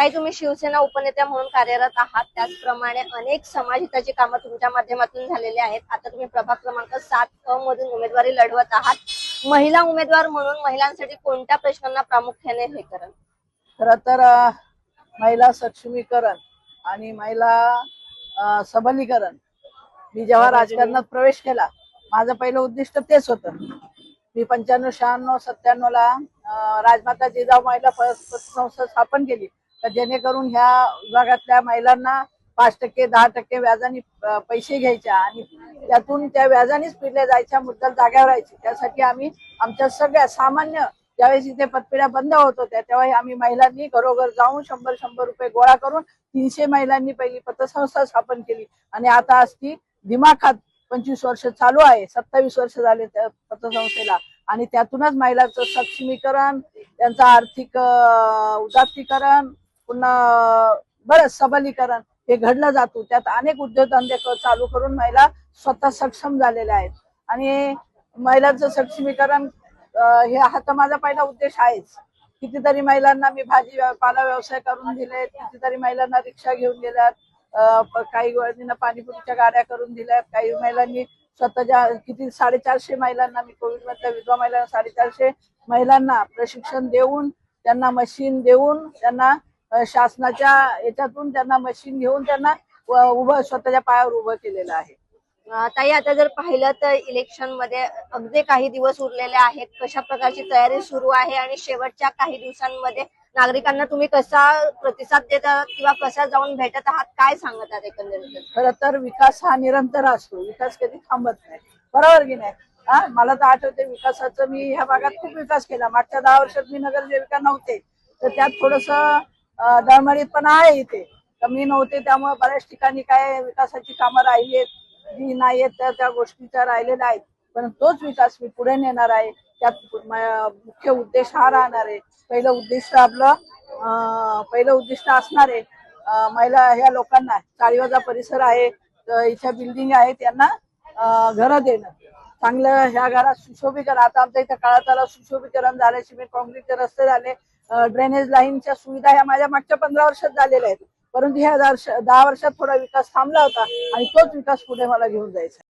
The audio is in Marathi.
ताई तुम्ही शिवसेना उपनेत्या म्हणून कार्यरत आहात. त्याचप्रमाणे अनेक समाजहिताची कामं तुमच्या माध्यमातून झालेली आहेत. आता तुम्ही प्रभाग क्रमांक सात अ मधून उमेदवारी लढवत आहात. महिला उमेदवार म्हणून महिलांसाठी कोणत्या प्रश्नांना प्रामुख्याने हे कराल खर तर महिला सक्षमीकरण आणि महिला सबलीकरण. मी जेव्हा राजकारणात प्रवेश केला माझं पहिलं उद्दिष्ट तेच होतं. मी पंच्याण्णव शहाण्णव सत्त्याण्णव ला राजमाता जिजाऊ महिला पतसंस्था स्थापन केली. तर जेणेकरून ह्या विभागातल्या महिलांना पाच टक्के दहा टक्के व्याजाने पैसे घ्यायच्या आणि त्यातून त्या व्याजानेच पिरल्या जायच्या मुद्दल जाग्यावर राहायची. त्यासाठी आम्ही आमच्या सगळ्या सामान्य ज्यावेळेस इथे पतपिड्या बंद होत होत्या त्यावेळी आम्ही महिलांनी घरोघर जाऊन शंभर शंभर रुपये गोळा करून तीनशे महिलांनी पहिली पतसंस्था स्थापन केली. आणि आता आज ती दिमाखात पंचवीस वर्ष चालू आहे सत्तावीस वर्ष झाले त्या पतसंस्थेला. आणि त्यातूनच महिलांचं सक्षमीकरण त्यांचं आर्थिक उदात्तीकरण पुन्हा बरंच सबलीकरण हे घडलं जातो. त्यात अनेक उद्योगधंदे चालू करून महिला स्वतः सक्षम झालेल्या आहेत. आणि महिलांचं सक्षमीकरण हे हा तर माझा पहिला उद्देश आहेच. कितीतरी महिलांना मी भाजी पाला व्यवसाय करून दिले कितीतरी महिलांना रिक्षा घेऊन दिल्यात काही महिलांना पाणीपुरीच्या गाड्या करून दिल्यात. काही महिलांनी स्वतःच्या किती साडेचारशे महिलांना मी कोविड मधल्या विधवा महिलांना साडेचारशे महिलांना प्रशिक्षण देऊन त्यांना मशीन देऊन त्यांना शासनाच्या याच्यातून त्यांना मशीन घेऊन त्यांना उभं स्वतःच्या पायावर उभं केलेलं आहे. ताई आता जर पाहिलं तर इलेक्शनमध्ये अगदी काही दिवस उरलेले आहेत. कशा प्रकारची तयारी सुरू आहे आणि शेवटच्या काही दिवसांमध्ये नागरिकांना तुम्ही कसा प्रतिसाद देत आहात किंवा कसा जाऊन भेटत आहात? काय सांगत आहात एकंदरीत खर तर विकास हा निरंतर असतो. विकास कधी थांबत नाही. बरोबर की नाही? हा? मला तर आठवते विकासाचं मी ह्या भागात खूप विकास केला. मागच्या दहा वर्षात मी नगरसेविका नव्हते. तर त्यात थोडस दळमळीतपणा आहे इथे. कमी नव्हते त्यामुळे बऱ्याच ठिकाणी काय विकासाची कामं राहिली आहेत जी नाही आहेत त्या त्या गोष्टीच्या राहिलेल्या आहेत. पण तोच विकास मी पुढे नेणार आहे. त्यात मुख्य उद्देश हा राहणार आहे. पहिलं उद्दिष्ट आपलं पहिलं उद्दिष्ट असणार आहे महिला ह्या लोकांना. चाळीवाजा परिसर आहे तर इथल्या बिल्डिंग आहेत त्यांना घरं देणं. चांगलं ह्या घरात सुशोभीकरण आता आमच्या इथं काळाताला सुशोभीकरण झालं सिमेंट कॉन्क्रीटचे रस्ते झाले. ड्रेनेज लाईनच्या सुविधा ह्या माझ्या मागच्या पंधरा वर्षात झालेल्या आहेत. परंतु ह्या दहा वर्ष- दहा वर्षात थोडा विकास थांबला होता आणि तोच विकास पुढे मला घेऊन जायचा